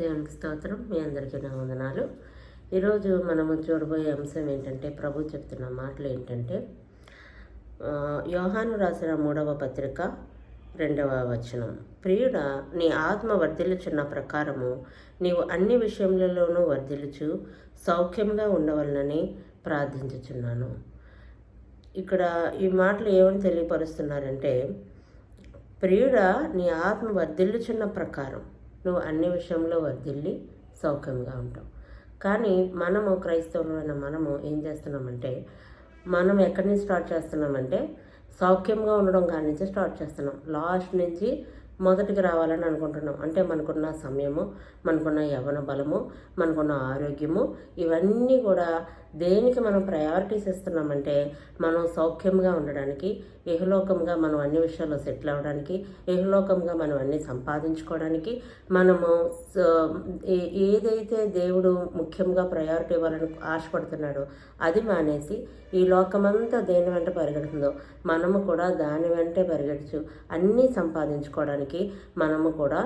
దేవునికి స్తోత్రం మీ అందరికీ నా వందనాలు. ఈరోజు మనము చూడబోయే అంశం ఏంటంటే ప్రభు చెప్తున్న మాటలు ఏంటంటే యోహాను రాసిన మూడవ పత్రిక రెండవ వచనం. ప్రియుడ నీ ఆత్మ వర్ధిల్లుచున్న ప్రకారము నీవు అన్ని విషయములలోనూ వర్ధిల్లుచు సౌఖ్యంగా ఉండవలనని ప్రార్థించుచున్నాను. ఇక్కడ ఈ మాటలు ఏమని తెలియపరుస్తున్నారంటే ప్రియుడ నీ ఆత్మ వర్ధిల్లుచున్న ప్రకారం. నువ్వు అన్ని విషయంలో వర్ధిల్లి సౌఖ్యంగా ఉంటావు. కానీ మనము క్రైస్తవులైన మనము ఏం చేస్తున్నామంటే మనం ఎక్కడి నుంచి స్టార్ట్ చేస్తున్నామంటే సౌఖ్యంగా ఉండడం కాడి నుంచి స్టార్ట్ చేస్తున్నాం. లాస్ట్ నుంచి మొదటికి రావాలని అనుకుంటున్నాం. అంటే మనకున్న సమయము మనకున్న యవన బలము మనకున్న ఆరోగ్యము ఇవన్నీ కూడా దేనికి మనం ప్రయారిటీస్ ఇస్తున్నామంటే మనం సౌఖ్యంగా ఉండడానికి ఇహలోకంగా మనం అన్ని విషయాల్లో సెటిల్ అవ్వడానికి ఇహలోకంగా మనం అన్ని సంపాదించుకోవడానికి మనము ఏ- ఏదైతే దేవుడు ముఖ్యంగా ప్రయారిటీ ఇవ్వాలని ఆశపడుతున్నాడో అది మానేసి ఈ లోకమంతా దేని వెంట పరిగెడుతుందో మనము కూడా దాని వెంటే పరిగెడుచు అన్నీ సంపాదించుకోవడానికి మనము కూడా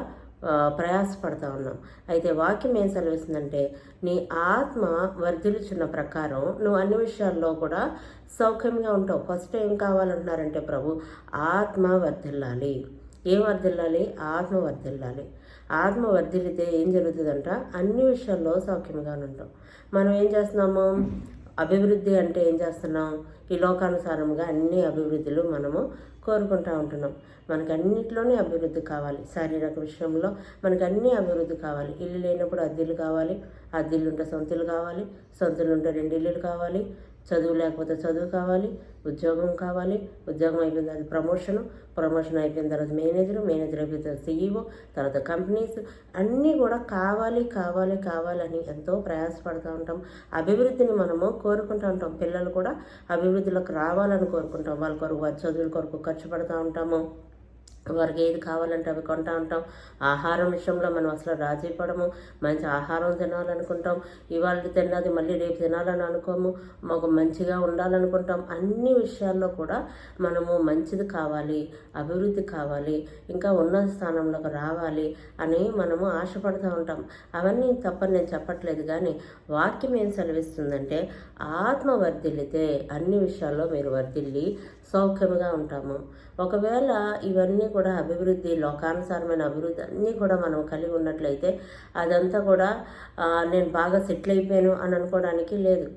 ప్రయాసపడతా ఉన్నాం. అయితే వాక్యం ఏం సెలవిస్తుందంటే నీ ఆత్మ వర్ధిల్చున్న ప్రకారం నువ్వు అన్ని విషయాల్లో కూడా సౌఖ్యంగా ఉంటావు. ఫస్ట్ ఏం కావాలంటున్నారంటే ప్రభు ఆత్మ వర్ధిల్లాలి. ఏం వర్ధిల్లాలి? ఆత్మ వర్ధిల్లాలి. ఆత్మ వర్ధిల్లితే ఏం జరుగుతుందంట? అన్ని విషయాల్లో సౌఖ్యంగా ఉంటాం. మనం ఏం చేస్తున్నాము? అభివృద్ధి అంటే ఏం చేస్తున్నాం? ఈ లోకానుసారంగా అన్ని అభివృద్ధులు మనము కోరుకుంటూ ఉంటున్నాం. మనకు అన్నింటిలోనే అభివృద్ధి కావాలి. శారీరక విషయంలో మనకు అన్ని అభివృద్ధి కావాలి. ఇల్లు లేనప్పుడు అద్దెలు కావాలి. అద్దెలు ఉంటే సొంతలు కావాలి. సొంతలు ఉంటే రెండు ఇల్లులు కావాలి. చదువు లేకపోతే చదువు కావాలి ఉద్యోగం కావాలి. ఉద్యోగం అయిపోయిన తర్వాత ప్రమోషను ప్రమోషన్ అయిపోయిన తర్వాత మేనేజర్ మేనేజర్ అయిపోయిన తర్వాత సీఈఓ తర్వాత కంపెనీస్ అన్నీ కూడా కావాలి కావాలి కావాలని ఎంతో ప్రయాసపడుతూ ఉంటాం. అభివృద్ధిని మనము కోరుకుంటూ ఉంటాం. పిల్లలు కూడా అభివృద్ధిలోకి రావాలని కోరుకుంటాం. వాళ్ళ కొరకు వారి చదువుల కొరకు ఖర్చు పెడతా ఉంటాము. వారికి ఏది కావాలంటే అవి కొంటా ఉంటాం. ఆహారం విషయంలో మనం అసలు రాజీ పడము. మంచి ఆహారం తినాలనుకుంటాం. ఇవాళ తిన్నది మళ్ళీ రేపు తినాలని అనుకోము. మాకు మంచిగా ఉండాలనుకుంటాం. అన్ని విషయాల్లో కూడా మనము మంచిది కావాలి అభివృద్ధి కావాలి ఇంకా ఉన్నత స్థానంలోకి రావాలి అని మనము ఆశపడుతూ ఉంటాం. అవన్నీ తప్పని నేను చెప్పట్లేదు కానీ వాక్యం ఏం సెలవిస్తుందంటే ఆత్మ వర్ధిల్లితే అన్ని విషయాల్లో మీరు వర్ధిల్లి సౌఖ్యముగా ఉంటాము. ఒకవేళ ఇవన్నీ కూడా అభివృద్ధి లోకానుసారమైన అభివృద్ధి అన్నీ కూడా మనం కలిగి ఉన్నట్లయితే అదంతా కూడా నేను బాగా సెటిల్ అయిపోయాను అని అనుకోవడానికి లేదు.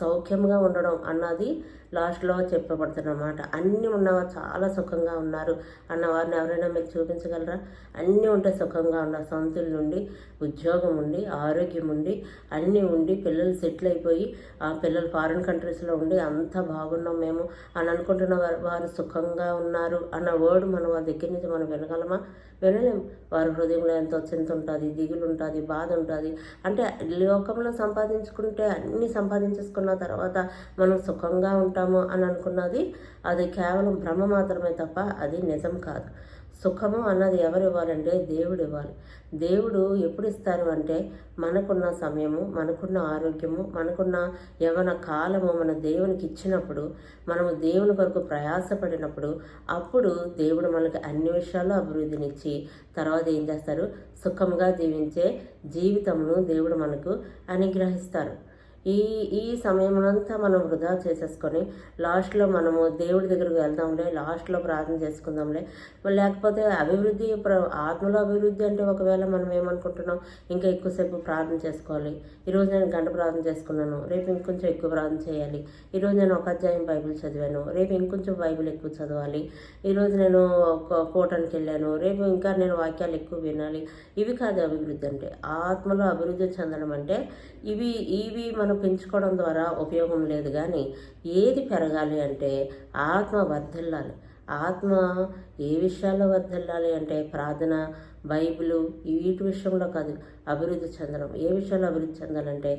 సౌఖ్యంగా ఉండడం అన్నది లాస్ట్లో చెప్పబడుతున్నమాట. అన్నీ ఉన్నవారు చాలా సుఖంగా ఉన్నారు. అన్న వారిని ఎవరైనా మీరు చూపించగలరా? అన్నీ ఉంటే సుఖంగా ఉన్నారు. సొంతల నుండి ఉద్యోగం ఉండి ఆరోగ్యం ఉండి అన్నీ ఉండి పిల్లలు సెటిల్ అయిపోయి ఆ పిల్లలు ఫారిన్ కంట్రీస్లో ఉండి అంతా బాగున్నాం మేము అని అనుకుంటున్న వారు వారు సుఖంగా ఉన్నారు అన్న వర్డ్ మనం ఆ దగ్గర నుంచి మనం వినగలమా? వినలేము వారి హృదయంలో ఎంతో చింత ఉంటుంది దిగులు ఉంటుంది బాధ ఉంటుంది. అంటే లోకంలో సంపాదించుకుంటే అన్నీ సంపాదించేసుకున్న తర్వాత మనం సుఖంగా ఉంటాం. ఉంటాము అని అనుకున్నది. అది కేవలం భ్రమ మాత్రమే తప్ప అది నిజం కాదు. సుఖము అన్నది ఎవరు ఇవ్వాలంటే దేవుడు ఇవ్వాలి దేవుడు ఎప్పుడు ఇస్తారు అంటే మనకున్న సమయము మనకున్న ఆరోగ్యము మనకున్న యవన కాలము మన దేవునికి ఇచ్చినప్పుడు మనము దేవుని కొరకు ప్రయాసపడినప్పుడు అప్పుడు దేవుడు మనకి అన్ని విషయాల్లో అభివృద్ధినిచ్చి తర్వాత ఏం చేస్తారు? సుఖంగా జీవించే జీవితమును దేవుడు మనకు అనుగ్రహిస్తారు. ఈ ఈ సమయమంతా మనం వృధా చేసేసుకొని లాస్ట్లో మనము దేవుడి దగ్గరకు వెళ్దాంలే లాస్ట్లో ప్రార్థన చేసుకుందాంలే. లేకపోతే అభివృద్ధి ప్ర ఆత్మలో అభివృద్ధి అంటే ఒకవేళ మనం ఏమనుకుంటున్నాం ఇంకా ఎక్కువసేపు ప్రార్థన చేసుకోవాలి. ఈరోజు నేను గంట ప్రార్థన చేసుకున్నాను రేపు ఇంకొంచెం ఎక్కువ ప్రార్థన చేయాలి. ఈరోజు నేను ఒక అధ్యాయం బైబిల్ చదివాను రేపు ఇంకొంచెం బైబిల్ ఎక్కువ చదవాలి. ఈరోజు నేను కోటానికి వెళ్ళాను రేపు ఇంకా నేను వాక్యాలు ఎక్కువ వినాలి. ఇవి కాదు అభివృద్ధి అంటే ఆత్మలో అభివృద్ధి చెందడం అంటే ఇవి ఇవి మనం పెంచుకోవడం ద్వారా ఉపయోగం లేదు కానీ ఏది పెరగాలి అంటే ఆత్మ వర్ధిల్లాలి. ఆత్మ ఏ విషయాల్లో వర్ధిల్లాలి అంటే ప్రార్థన బైబిలు వీటి విషయంలో కాదు అభివృద్ధి చెందడం. ఏ విషయంలో అభివృద్ధి చెందాలంటే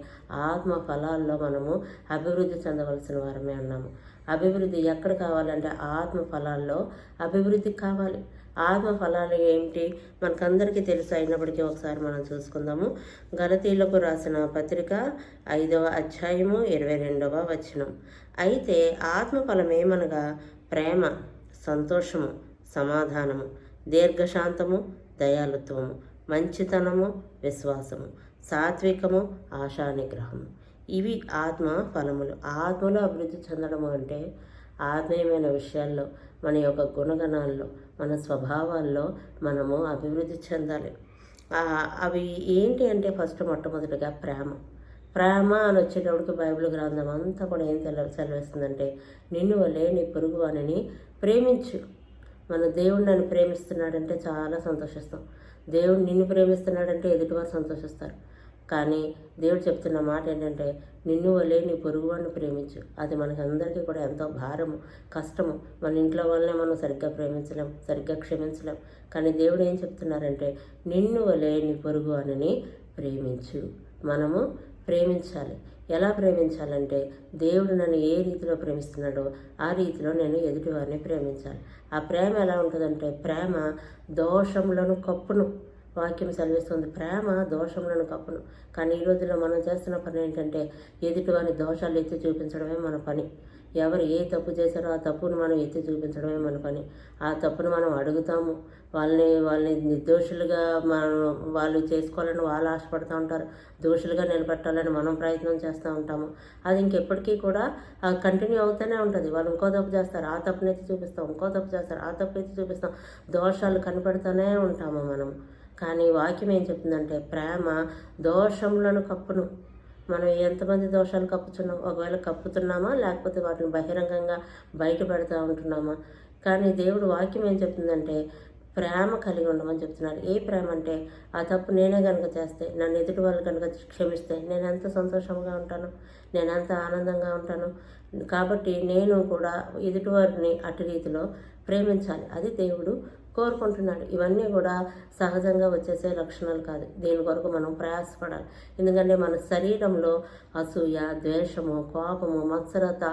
ఆత్మ ఫలాల్లో మనము అభివృద్ధి చెందవలసిన వారమే అన్నాము అభివృద్ధి ఎక్కడ కావాలంటే ఆత్మ ఫలాల్లో అభివృద్ధి కావాలి. ఆత్మ ఫలాలు ఏమిటి? మనకందరికీ తెలుసు. అయినప్పటికీ ఒకసారి మనం చూసుకుందాము. గలతీలకు రాసిన పత్రిక ఐదవ అధ్యాయము ఇరవై రెండవ వచనం. అయితే ఆత్మ ఫలం ఏమనగా ప్రేమ సంతోషము సమాధానము దీర్ఘశాంతము దయాలుత్వము మంచితనము విశ్వాసము సాత్వికము ఆశానిగ్రహము. ఇవి ఆత్మ ఫలములు. ఆత్మలో అభివృద్ధి చెందడము అంటే ఆత్మీయమైన విషయాల్లో మన యొక్క గుణగణాల్లో మన స్వభావాల్లో మనము అభివృద్ధి చెందాలి. అవి ఏంటి అంటే ఫస్ట్ మొట్టమొదటిగా ప్రేమ. ప్రేమ అని వచ్చేటప్పటికి బైబిల్ గ్రంథం అంతా కూడా ఏం తెల సెలవిస్తుందంటే నిన్ను వల్లే నీ పొరుగు వాణిని ప్రేమించు. మన దేవుడు నన్ను ప్రేమిస్తున్నాడంటే చాలా సంతోషిస్తాం. దేవుడు నిన్ను ప్రేమిస్తున్నాడంటే ఎదుటివారు సంతోషిస్తారు. కానీ దేవుడు చెప్తున్న మాట ఏంటంటే నిన్ను వల్లే నీ పొరుగువాడిని ప్రేమించు. అది మనకి అందరికీ కూడా ఎంతో భారము కష్టము. మన ఇంట్లో వాళ్ళనే మనం సరిగ్గా ప్రేమించలేం సరిగ్గా క్షమించలేం. కానీ దేవుడు ఏం చెప్తున్నారంటే నిన్ను వలే నీ పొరుగు అని ప్రేమించు. మనము ప్రేమించాలి. ఎలా ప్రేమించాలంటే దేవుడు నన్ను ఏ రీతిలో ప్రేమిస్తున్నాడో ఆ రీతిలో నేను ఎదుటివారిని ప్రేమించాలి. ఆ ప్రేమ ఎలా ఉంటుందంటే ప్రేమ దోషంలోను కప్పును. వాక్యం సెలవిస్తుంది. ప్రేమ దోషములను కప్పును. కానీ ఈ రోజుల్లో మనం చేస్తున్న పని ఏంటంటే ఎదుటివారి దోషాలు ఎత్తి చూపించడమే మన పని. ఎవరు ఏ తప్పు చేశారో ఆ తప్పును మనం ఎత్తి చూపించడమే మన పని. ఆ తప్పును మనం అడుగుతాము. వాళ్ళని వాళ్ళని నిర్దోషులుగా మనం వాళ్ళు చేసుకోవాలని వాళ్ళు ఆశపడుతూ ఉంటారు. దోషులుగా నిలబెట్టాలని మనం ప్రయత్నం చేస్తూ ఉంటాము. అది ఇంకెప్పటికీ కూడా కంటిన్యూ అవుతూనే ఉంటుంది. వాళ్ళు ఇంకో తప్పు చేస్తారు. ఆ తప్పునైతే చూపిస్తాం. ఇంకో తప్పు చేస్తారు. ఆ తప్పు అయితే చూపిస్తాం. దోషాలు కనపడుతూనే ఉంటాము మనం. కానీ వాక్యం ఏం చెప్తుందంటే ప్రేమ దోషములను కప్పును. మనం ఎంతమంది దోషాలు కప్పుతున్నాం ఒకవేళ కప్పుతున్నామా లేకపోతే వాటిని బహిరంగంగా బయటపెడతా ఉంటున్నామా? కానీ దేవుడు వాక్యం ఏం చెప్తుందంటే ప్రేమ కలిగి ఉండమని చెప్తున్నారు. ఏ ప్రేమ అంటే ఆ తప్పు నేనే కనుక చేస్తే నన్ను ఎదుటి వాళ్ళు కనుక క్షమిస్తే నేను ఎంత సంతోషంగా ఉంటాను నేను ఎంత ఆనందంగా ఉంటాను. కాబట్టి నేను కూడా ఎదుటివారిని అటు రీతిలో ప్రేమించాలి. అది దేవుడు కోరుకుంటున్నాడు. ఇవన్నీ కూడా సహజంగా వచ్చేసే లక్షణాలు కాదు. దీని కొరకు మనం ప్రయాసపడాలి. ఎందుకంటే మన శరీరంలో అసూయ ద్వేషము కోపము మత్సరత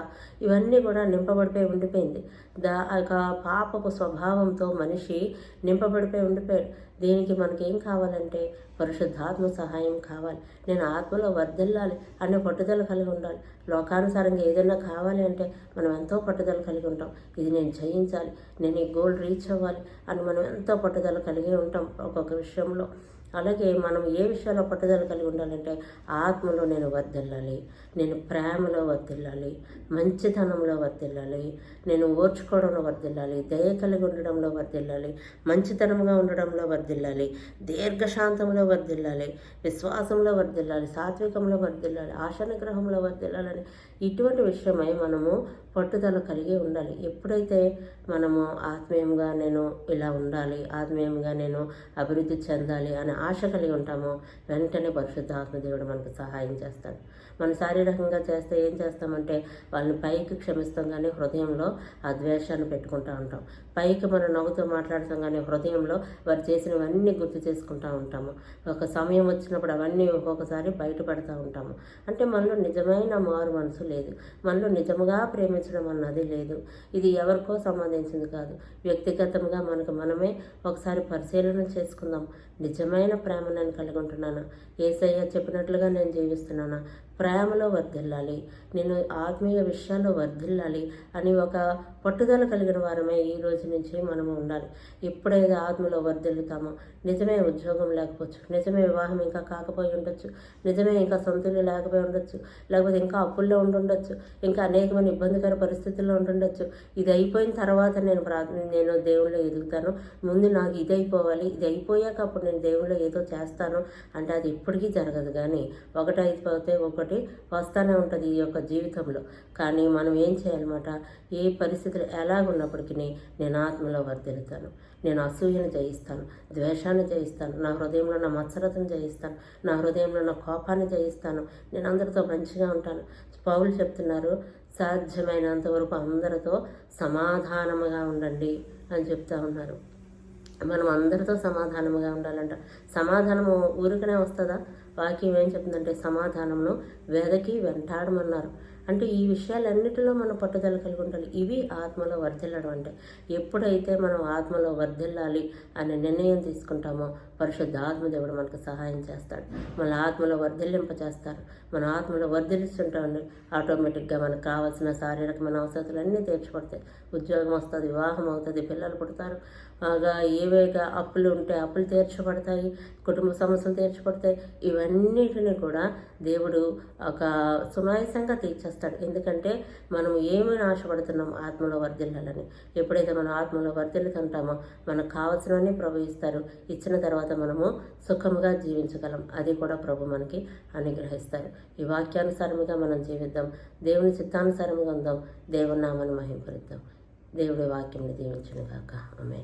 ఇవన్నీ కూడా నింపబడిపోయి ఉండిపోయింది. దా యొక్క పాపపు స్వభావంతో మనిషి నింపబడిపోయి ఉండిపోయాడు. దీనికి మనకి ఏం కావాలంటే పరిశుద్ధాత్మ సహాయం కావాలి. నేను ఆత్మలో వర్ధిల్లాలి అనే పట్టుదల కలిగి ఉండాలి. లోకానుసారంగా ఏదైనా కావాలి అంటే మనం ఎంతో పట్టుదల కలిగి ఉంటాం. ఇది నేను జయించాలి నేను ఈ గోల్ రీచ్ అవ్వాలి అని మనం ఎంతో పట్టుదల కలిగి ఉంటాం ఒక్కొక్క విషయంలో. అలాగే మనం ఏ విషయాల్లో పట్టుదల కలిగి ఉండాలంటే ఆత్మలో నేను వర్దిల్లాలి నేను ప్రేమలో వర్దిల్లాలి మంచితనంలో వర్దిల్లాలి నేను ఓర్చుకోవడంలో వర్దిల్లాలి దయ కలిగి ఉండడంలో వర్దిల్లాలి మంచితనంగా ఉండడంలో వర్దిల్లాలి దీర్ఘశాంతంలో వర్దిల్లాలి విశ్వాసంలో వర్దిల్లాలి సాత్వికంలో వర్దిల్లాలి ఆశానుగ్రహంలో వర్దిల్లాలని ఇటువంటి విషయమై మనము పట్టుదల కలిగి ఉండాలి. ఎప్పుడైతే మనము ఆత్మీయంగా నేను ఇలా ఉండాలి ఆత్మీయంగా నేను అభివృద్ధి చెందాలి అనే ఆశ కలిగి ఉంటామో వెంటనే పరిశుద్ధ ఆత్మదేవుడు మనకు సహాయం చేస్తాడు. మన శారీరకంగా చేస్తే ఏం చేస్తామంటే వాళ్ళని పైకి క్షమిస్తాం కానీ హృదయంలో ఆ ద్వేషాన్ని పెట్టుకుంటూ ఉంటాం. పైకి మనం నవ్వుతూ మాట్లాడతాం కానీ హృదయంలో వారు చేసినవన్నీ గుర్తు చేసుకుంటూ ఉంటాము. ఒక సమయం వచ్చినప్పుడు అవన్నీ ఒక్కొక్కసారి బయటపడుతూ ఉంటాము. అంటే మనలో నిజమైన మారు మనసు లేదు. మనలో నిజముగా ప్రేమించడం అన్నది లేదు. ఇది ఎవరికో సంబంధించింది కాదు. వ్యక్తిగతంగా మనకు మనమే ఒకసారి పరిశీలన చేసుకుందాం. నిజమైన ప్రేమ నేను కలిగి ఉంటున్నాను ఏసయ్య చెప్పినట్లుగా నేను జీవిస్తున్నాను. ప్రేమలో వర్ధిల్లాలి. నేను ఆత్మీయ విషయాల్లో వర్ధిల్లాలి అని ఒక పట్టుదల కలిగిన వారమే ఈ రోజు నుంచి మనము ఉండాలి. ఎప్పుడైతే ఆత్మలో వర్ధిల్లుతామో. నిజమే ఉద్యోగం లేకపోవచ్చు. నిజమే వివాహం ఇంకా కాకపోయి ఉండొచ్చు. నిజమే ఇంకా సొంతలు లేకపోయి ఉండొచ్చు. లేకపోతే ఇంకా అప్పుల్లో ఉండుండొచ్చు. ఇంకా అనేకమైన ఇబ్బందికర పరిస్థితుల్లో ఉండుండొచ్చు. ఇది అయిపోయిన తర్వాత నేను ప్రార్థన నేను దేవుళ్ళు ఎదుగుతాను. ముందు నాకు ఇది అయిపోవాలి. ఇది అయిపోయాక అప్పుడు నేను దేవుళ్ళు ఏదో చేస్తాను అంటే అది ఇప్పటికీ జరగదు. కానీ ఒకటి అయిపోతే ఒకటి ఒకటి వస్తూనే ఉంటుంది ఈ యొక్క జీవితంలో. కానీ మనం ఏం చేయాలన్నమాట? ఏ పరిస్థితులు ఎలాగున్నప్పటికీ నేను ఆత్మలో వర్ధిల్లుతాను. నేను అసూయను జయిస్తాను ద్వేషాన్ని జయిస్తాను నా హృదయంలో నా మత్సరతను జయిస్తాను నా హృదయంలో నా కోపాన్ని జయిస్తాను. నేను అందరితో మంచిగా ఉంటాను. పౌలు చెప్తున్నారు సాధ్యమైనంత వరకు అందరితో సమాధానముగా ఉండండి అని చెప్తా ఉన్నారు. మనం అందరితో సమాధానముగా ఉండాలంట. సమాధానము ఊరికనే వస్తుందా? వాక్యం ఏం చెప్తుందంటే సమాధానంలో వెదకి వెంటాడమన్నారు. అంటే ఈ విషయాలన్నిటిలో మనం పట్టుదల కలిగి ఉండాలి. ఇవి ఆత్మలో వర్ధిల్లడం అంటే. ఎప్పుడైతే మనం ఆత్మలో వర్ధిల్లాలి అనే నిర్ణయం తీసుకుంటామో పరిశుద్ధ ఆత్మదేవుడు మనకు సహాయం చేస్తాడు. మన ఆత్మలో వర్ధిల్లింప చేస్తారు మన ఆత్మలో వర్ధిల్లుస్తుంటామని ఆటోమేటిక్గా మనకు కావాల్సిన శారీరకమైన అవసరాలన్నీ తీర్చబడతాయి ఉద్యోగం వస్తుంది వివాహం అవుతుంది పిల్లలు పుడతారు. బాగా ఏవేగా అప్పులు ఉంటే అప్పులు తీర్చబడతాయి కుటుంబ సమస్యలు తీర్చబడతాయి ఇవన్నిటిని కూడా దేవుడు ఒక సునాయసంగా తీర్చేస్తాడు. ఎందుకంటే మనం ఏమైనా ఆశపడుతున్నాం ఆత్మలో వర్ధిల్లాలని? ఎప్పుడైతే మనం ఆత్మలో వర్ధిల్లుతుంటామో మనకు కావలసినవన్నీ ప్రభు ఇస్తారు. ఇచ్చిన తర్వాత మనము సుఖముగా జీవించగలం. అది కూడా ప్రభు మనకి అనుగ్రహిస్తారు. ఈ వాక్యానుసారముగా మనం జీవిద్దాం. దేవుని చిత్తానుసారముగా ఉందాం. దేవుని నామాన్ని మహింపరిద్దాం. దేవుడి వాక్యం దీవించిన కాక ఆమె